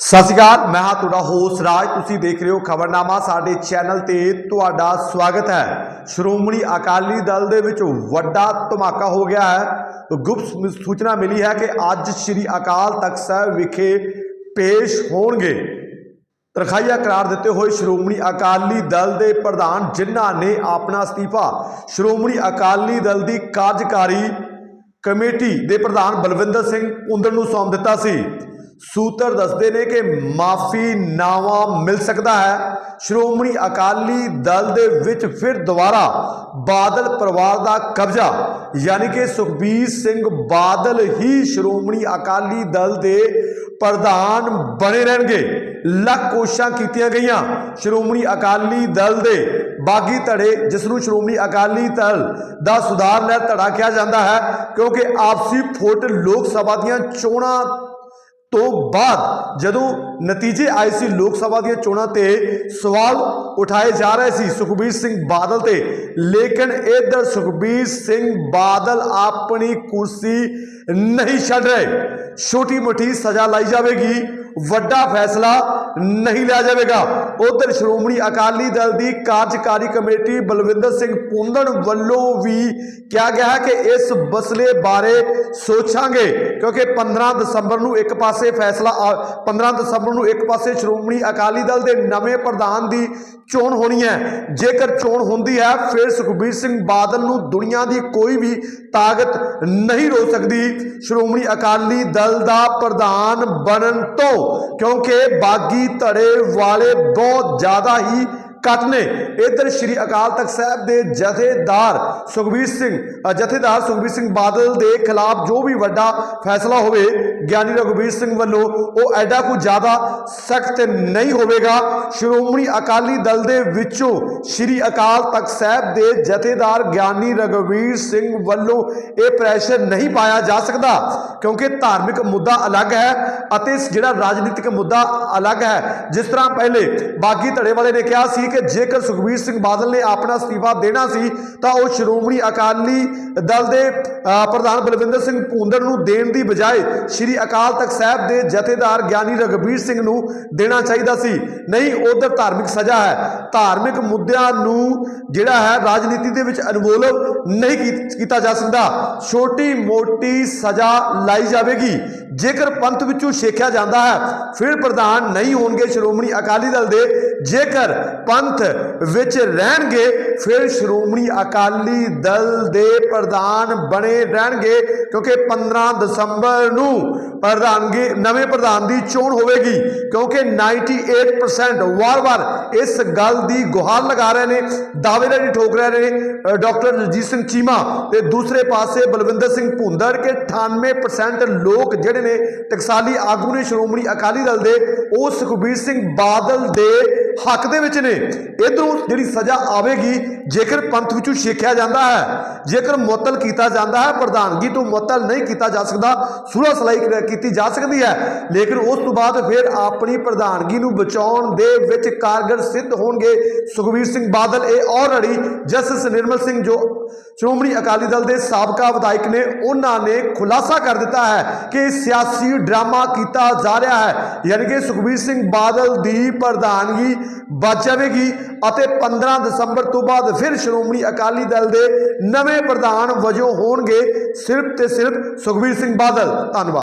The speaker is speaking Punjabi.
ਸਤਿ ਸ਼੍ਰੀ ਅਕਾਲ, ਮੈਂ ਹਾਂ ਤੁਹਾਡਾ ਹੋਸਟ ਰਾਜ। ਤੁਸੀਂ ਦੇਖ ਰਹੇ ਹੋ ਖਬਰਨਾਮਾ, ਸਾਡੇ ਚੈਨਲ ਤੇ ਤੁਹਾਡਾ ਸਵਾਗਤ ਹੈ। ਸ਼੍ਰੋਮਣੀ ਅਕਾਲੀ ਦਲ ਦੇ ਵਿੱਚ ਵੱਡਾ ਧਮਾਕਾ ਹੋ ਗਿਆ ਹੈ। ਗੁਪਤ ਸੂਚਨਾ ਮਿਲੀ ਹੈ ਕਿ ਅੱਜ ਸ੍ਰੀ ਅਕਾਲ ਤਖਤ ਸਾਹਿਬ ਵਿਖੇ ਪੇਸ਼ ਹੋਣਗੇ। ਤਰਖਾਈਆ ਕਰਾਰ ਦਿੱਤੇ ਹੋਏ ਸ਼੍ਰੋਮਣੀ ਅਕਾਲੀ ਦਲ ਦੇ ਪ੍ਰਧਾਨ, ਜਿਨ੍ਹਾਂ ਨੇ ਆਪਣਾ ਅਸਤੀਫਾ ਸ਼੍ਰੋਮਣੀ ਅਕਾਲੀ ਦਲ ਦੀ ਕਾਰਜਕਾਰੀ ਕਮੇਟੀ ਦੇ ਪ੍ਰਧਾਨ ਬਲਵਿੰਦਰ ਸਿੰਘ ਪੁੰਦਰ ਨੂੰ ਸੌਂਪ ਦਿੱਤਾ ਸੀ। ਸੂਤਰ ਦੱਸਦੇ ਨੇ ਕਿ ਮਾਫੀ ਨਾਵਾ ਮਿਲ ਸਕਦਾ ਹੈ। ਸ਼੍ਰੋਮਣੀ ਅਕਾਲੀ ਦਲ ਦੇ ਵਿੱਚ ਫਿਰ ਦੁਬਾਰਾ ਬਾਦਲ ਪਰਿਵਾਰ ਦਾ ਕਬਜ਼ਾ, ਯਾਨੀ ਕਿ ਸੁਖਬੀਰ ਸਿੰਘ ਬਾਦਲ ਹੀ ਸ਼੍ਰੋਮਣੀ ਅਕਾਲੀ ਦਲ ਦੇ ਪ੍ਰਧਾਨ ਬਣੇ ਰਹਿਣਗੇ। ਲੱਖ ਕੋਸ਼ਿਸ਼ਾਂ ਕੀਤੀਆਂ ਗਈਆਂ ਸ਼੍ਰੋਮਣੀ ਅਕਾਲੀ ਦਲ ਦੇ। ਬਾਗੀ ਧੜੇ, ਜਿਸ ਨੂੰ ਸ਼੍ਰੋਮਣੀ ਅਕਾਲੀ ਦਲ ਦਾ ਸੁਧਾਰ ਲਹਿਰ ਧੜਾ ਕਿਹਾ ਜਾਂਦਾ ਹੈ, ਕਿਉਂਕਿ ਆਪਸੀ ਫੁੱਟ ਲੋਕ ਸਭਾ ਦੀਆਂ ਚੋਣਾਂ ਤੋਂ ਬਾਅਦ ਜਦੋਂ ਨਤੀਜੇ ਆਏ ਸੀ ਲੋਕ ਸਭਾ ਦੀਆਂ ਚੋਣਾਂ ਤੇ ਸਵਾਲ ਉਠਾਏ ਜਾ ਰਹੇ ਸੀ, ਸੁਖਬੀਰ ਸਿੰਘ ਬਾਦਲ ਤੇ। ਲੇਕਿਨ ਇਧਰ ਸੁਖਬੀਰ ਸਿੰਘ ਬਾਦਲ ਆਪਣੀ ਕੁਰਸੀ ਨਹੀਂ ਛੱਡ ਰਹੇ। ਛੋਟੀ ਮੋਟੀ ਸਜ਼ਾ ਲਾਈ ਜਾਵੇਗੀ। ਵੱਡਾ ਫੈਸਲਾ ਨਹੀਂ ਲਿਆ ਜਾਵੇਗਾ। ਉਧਰ ਸ਼੍ਰੋਮਣੀ ਅਕਾਲੀ ਦਲ ਦੀ ਕਾਰਜਕਾਰੀ ਕਮੇਟੀ ਬਲਵਿੰਦਰ ਸਿੰਘ ਪੁੰਦਣ ਵੱਲੋਂ ਵੀ ਕਿਹਾ ਗਿਆ ਹੈ ਕਿ ਇਸ ਮਸਲੇ ਬਾਰੇ ਸੋਚਾਂਗੇ, ਕਿਉਂਕਿ 15 ਦਸੰਬਰ ਨੂੰ ਇੱਕ ਪਾਸੇ ਫੈਸਲਾ ਆ- 15 ਦਸੰਬਰ ਨੂੰ ਇੱਕ ਪਾਸੇ ਸ਼੍ਰੋਮਣੀ ਅਕਾਲੀ ਦਲ ਦੇ ਨਵੇਂ ਪ੍ਰਧਾਨ ਦੀ ਚੋਣ ਹੋਣੀ ਹੈ। ਜੇਕਰ ਚੋਣ ਹੁੰਦੀ ਹੈ, ਫਿਰ ਸੁਖਬੀਰ ਸਿੰਘ ਬਾਦਲ ਨੂੰ ਦੁਨੀਆ ਦੀ ਕੋਈ ਵੀ ਤਾਕਤ ਨਹੀਂ ਰੋਕ ਸਕਦੀ। ਸ਼੍ਰੋਮਣੀ ਅਕਾਲੀ ਦਲ ਦਾ ਪ੍ਰਧਾਨ ਬਣਨ ਤੋਂ, ਕਿਉਂਕਿ ਬਾਗੀ ਧੜੇ ਵਾਲੇ ਬਹੁਤ ਜ਼ਿਆਦਾ ਹੀ ਘੱਟ ਨੇ। ਇਧਰ ਸ਼੍ਰੀ ਅਕਾਲ ਤਖਤ ਸਾਹਿਬ ਦੇ ਜਥੇਦਾਰ ਸੁਖਬੀਰ ਸਿੰਘ ਜਥੇਦਾਰ ਸੁਖਬੀਰ ਸਿੰਘ ਬਾਦਲ ਦੇ ਖਿਲਾਫ ਜੋ ਵੀ ਵੱਡਾ ਫੈਸਲਾ ਹੋਵੇ, ਗਿਆਨੀ ਰਘੁਬੀਰ ਸਿੰਘ ਵੱਲੋਂ ਉਹ ਐਡਾ ਕੁ ਜ਼ਿਆਦਾ ਸਖਤ ਨਹੀਂ ਹੋਵੇਗਾ। ਸ਼੍ਰੋਮਣੀ ਅਕਾਲੀ ਦਲ ਦੇ ਵਿੱਚੋਂ ਸ਼੍ਰੀ ਅਕਾਲ ਤਖਤ ਸਾਹਿਬ ਦੇ ਜਥੇਦਾਰ ਗਿਆਨੀ ਰਘੁਬੀਰ ਸਿੰਘ ਵੱਲੋਂ ਇਹ ਪ੍ਰੈਸ਼ਰ ਨਹੀਂ ਪਾਇਆ ਜਾ ਸਕਦਾ, ਕਿਉਂਕਿ ਧਾਰਮਿਕ ਮੁੱਦਾ ਅਲੱਗ ਹੈ ਅਤੇ ਜਿਹੜਾ ਰਾਜਨੀਤਿਕ ਮੁੱਦਾ ਅਲੱਗ ਹੈ। ਜਿਸ ਤਰ੍ਹਾਂ ਪਹਿਲੇ ਬਾਗੀ ਧੜੇ ਵਾਲੇ ਨੇ ਕਿਹਾ ਸੀ ਕਿ ਜੇਕਰ ਸੁਖਬੀਰ ਸਿੰਘ ਬਾਦਲ ਨੇ ਆਪਣਾ ਅਸਤੀਫਾ ਦੇਣਾ ਸੀ, ਤਾਂ ਉਹ ਸ਼੍ਰੋਮਣੀ ਅਕਾਲੀ ਦਲ ਦੇ ਪ੍ਰਧਾਨ ਬਲਵਿੰਦਰ ਸਿੰਘ ਭੂੰਦੜ ਨੂੰ ਦੇਣ ਦੀ ਬਜਾਏ ਸ਼੍ਰੀ ਅਕਾਲ ਤਖਤ ਸਾਹਿਬ ਦੇ ਜਥੇਦਾਰ ਗਿਆਨੀ ਰਘਬੀਰ ਸਿੰਘ ਨੂੰ ਦੇਣਾ ਚਾਹੀਦਾ ਸੀ। ਨਹੀਂ, ਉਧਰ ਧਾਰਮਿਕ ਸਜ਼ਾ ਹੈ। ਧਾਰਮਿਕ ਮੁੱਦਿਆਂ ਨੂੰ ਜਿਹੜਾ ਹੈ, ਰਾਜਨੀਤੀ ਦੇ ਵਿੱਚ ਇਨਵੋਲਵ ਨਹੀਂ ਕੀਤਾ ਜਾ ਸਕਦਾ। ਛੋਟੀ ਮੋਟੀ ਸਜ਼ਾ ਲਾਈ ਜਾਵੇਗੀ। ਜੇਕਰ ਪੰਥ ਵਿੱਚੋਂ ਛੇਕਿਆ ਜਾਂਦਾ ਹੈ, ਫਿਰ ਪ੍ਰਧਾਨ ਨਹੀਂ ਹੋਣਗੇ ਸ਼੍ਰੋਮਣੀ ਅਕਾਲੀ ਦਲ ਦੇ। ਜੇਕਰ ਪੰਥ ਵਿੱਚ ਰਹਿਣਗੇ, ਫਿਰ ਸ਼੍ਰੋਮਣੀ ਅਕਾਲੀ ਦਲ ਦੇ ਪ੍ਰਧਾਨ ਬਣੇ ਰਹਿਣਗੇ, ਕਿਉਂਕਿ 15 ਦਸੰਬਰ ਨੂੰ ਪ੍ਰਧਾਨਗੀ, ਨਵੇਂ ਪ੍ਰਧਾਨ ਦੀ ਚੋਣ ਹੋਵੇਗੀ, ਕਿਉਂਕਿ 98% ਵਾਰ-ਵਾਰ ਇਸ ਗੱਲ ਦੀ ਗੁਹਾਰ ਲਗਾ ਰਹੇ ਨੇ ਦਾਅਵੇਦਾਰੀ ਠੋਕ ਰਹੇ ਨੇ ਡਾਕਟਰ ਰਜੀਤ ਸਿੰਘ ਚੀਮਾ ਤੇ ਦੂਸਰੇ ਪਾਸੇ ਬਲਵਿੰਦਰ ਸਿੰਘ ਭੁੰਦੜ, ਕੇ 98% ਲੋਕ ਜਿਹੜੇ ਨੇ ਟਕਸਾਲੀ ਆਗੂ ਨੇ, ਸ਼੍ਰੋਮਣੀ ਅਕਾਲੀ ਦਲ ਦੇ, ਉਹ ਸੁਖਬੀਰ ਸਿੰਘ ਬਾਦਲ ਦੇ ਹੱਕ ਦੇ ਵਿੱਚ ਨੇ। ਇਧਰੋਂ ਜਿਹੜੀ ਸਜ਼ਾ ਆਵੇਗੀ ਜੇਕਰ ਪੰਥ ਵਿੱਚੋਂ ਛੇਕਿਆ ਜਾਂਦਾ ਹੈ, ਜੇਕਰ ਮੁਅੱਤਲ ਕੀਤਾ ਜਾਂਦਾ ਹੈ, ਪ੍ਰਧਾਨਗੀ ਤੋਂ ਮੁਅੱਤਲ ਨਹੀਂ ਕੀਤਾ ਜਾ ਸਕਦਾ ਸੁਲਾ ਸਲਾਈ ਕੀਤੀ ਜਾ ਸਕਦੀ ਹੈ। ਲੇਕਿਨ ਉਸ ਤੋਂ ਬਾਅਦ ਫਿਰ ਆਪਣੀ ਪ੍ਰਧਾਨਗੀ ਨੂੰ ਬਚਾਉਣ ਦੇ ਵਿੱਚ ਕਾਰਗਰ ਸਿੱਧ ਹੋਣਗੇ ਸੁਖਬੀਰ ਸਿੰਘ ਬਾਦਲ। ਇਹ ਆਲਰੇਡੀ ਜਸਟਿਸ ਨਿਰਮਲ ਸਿੰਘ ਜੋ ਸ਼੍ਰੋਮਣੀ ਅਕਾਲੀ ਦਲ ਦੇ ਸਾਬਕਾ ਵਿਧਾਇਕ ਨੇ, ਉਹਨਾਂ ਨੇ ਖੁਲਾਸਾ ਕਰ ਦਿੱਤਾ ਹੈ ਕਿ ਸਿਆਸੀ ਡਰਾਮਾ ਕੀਤਾ ਜਾ ਰਿਹਾ ਹੈ। ਯਾਨੀ ਕਿ ਸੁਖਬੀਰ ਸਿੰਘ ਬਾਦਲ ਦੀ ਪ੍ਰਧਾਨਗੀ ਬਚ ਜਾਵੇਗੀ ਅਤੇ 15 ਦਸੰਬਰ ਤੋਂ ਬਾਅਦ ਬਾਅਦ ਫਿਰ ਸ਼੍ਰੋਮਣੀ ਅਕਾਲੀ ਦਲ ਦੇ ਨਵੇਂ ਪ੍ਰਧਾਨ ਵਜੋਂ ਹੋਣਗੇ ਸਿਰਫ ਤੇ ਸਿਰਫ ਸੁਖਬੀਰ ਸਿੰਘ ਬਾਦਲ। ਧੰਨਵਾਦ।